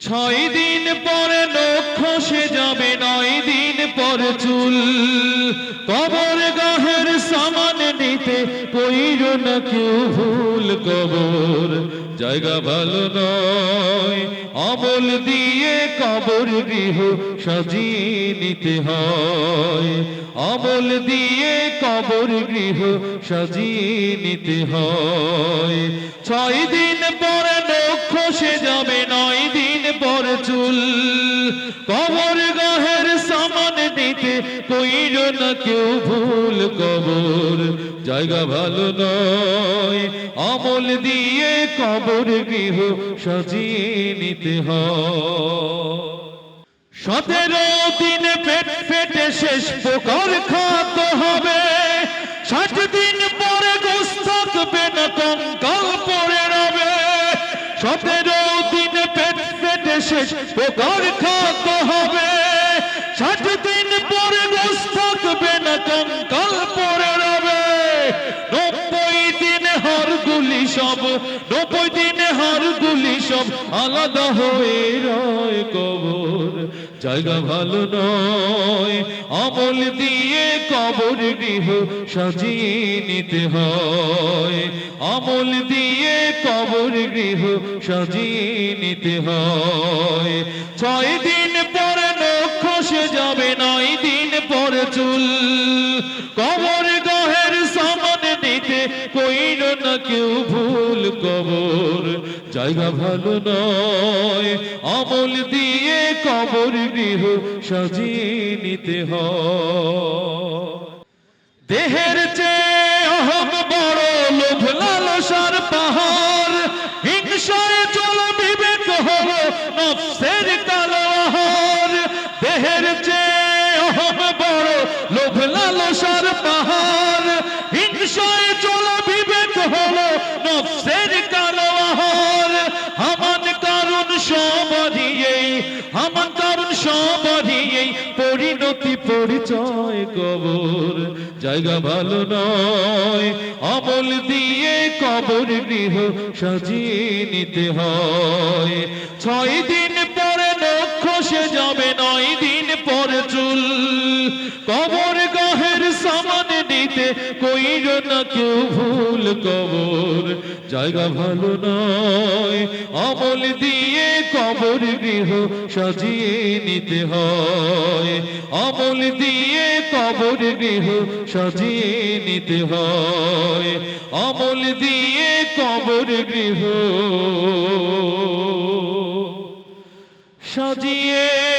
ছয় দিন পরে নক্ষ সে যাবে, নয় দিন পর চুল। কবর গাহের সামান নিতে কইর না কেউ ভুল কবর। জায়গা ভালো নয় আমল দিয়ে কবর গৃহ সাজিয়ে নিতে হয়। আমল দিয়ে কবর গৃহ সাজিয়ে নিতে হয়। ছয় দিন পরে নক্ষ সে যাবে, নয় দিন পর চুল, কবর গাহের সামান নিতে কইর না কেউ ভুল কবর। জায়গা ভালো নয়, আমল দিয়ে কবর গৃহ সাজিয়ে নিতে হয়। সতেরো দিন পেট পেটে শেষ পোকর খাত হবে। ষাট দিন পরে গোস থাকবে না, কঙ্কাল পরে রবে। সতেরো শেষ পোকার খাতে হবে। ষাট দিন পরে গোস থাকবে না কঙ্কাল পরে রবে। নব্বই দিন হার গুলি সব, নব্বই দিন হার গুলি সব আলাদা হয়ে রয় কবর। জায়গা ভালো নয়। আমল দিয়ে কবর গৃহ সাজিয়ে নিতে হয়। আমল দিয়ে কবর গৃহ সাজিয়ে নিতে হয়। ছয় দিন পরে নক্ষ যাবে, নয় দিন পরে চুল। কবর ভুল কবর। জায়গা ভালো নয়, আমল দিয়ে কবর গৃহ সাজিয়ে নিতে দেহের চেয়ে অহম বড় লোভ লালসার পাহাড়। হিংসায় চল বিবেক হল নফসের কালো আহার। দেহের চেয়ে অহম বড় লোভ লালসার পরিচয় কবর। জায়গা ভালো নয় আমল দিয়ে কবর গৃহ সাজিয়ে নিতে হয়। ছয় দিন পরে নক্ষ সে যাবে, নয় দিন পরে চুল। কবর গাহের সামান নিতে কইর না কেউ ভুল কবর। জায়গা ভালো নয় আমল দিয়ে কবর গৃহ সাজিয়ে নিতে হয়। অমল দিয়ে কবর গৃহ সাজিয়ে নিতে হয়। অমল দিয়ে কবর গৃহ সাজিয়ে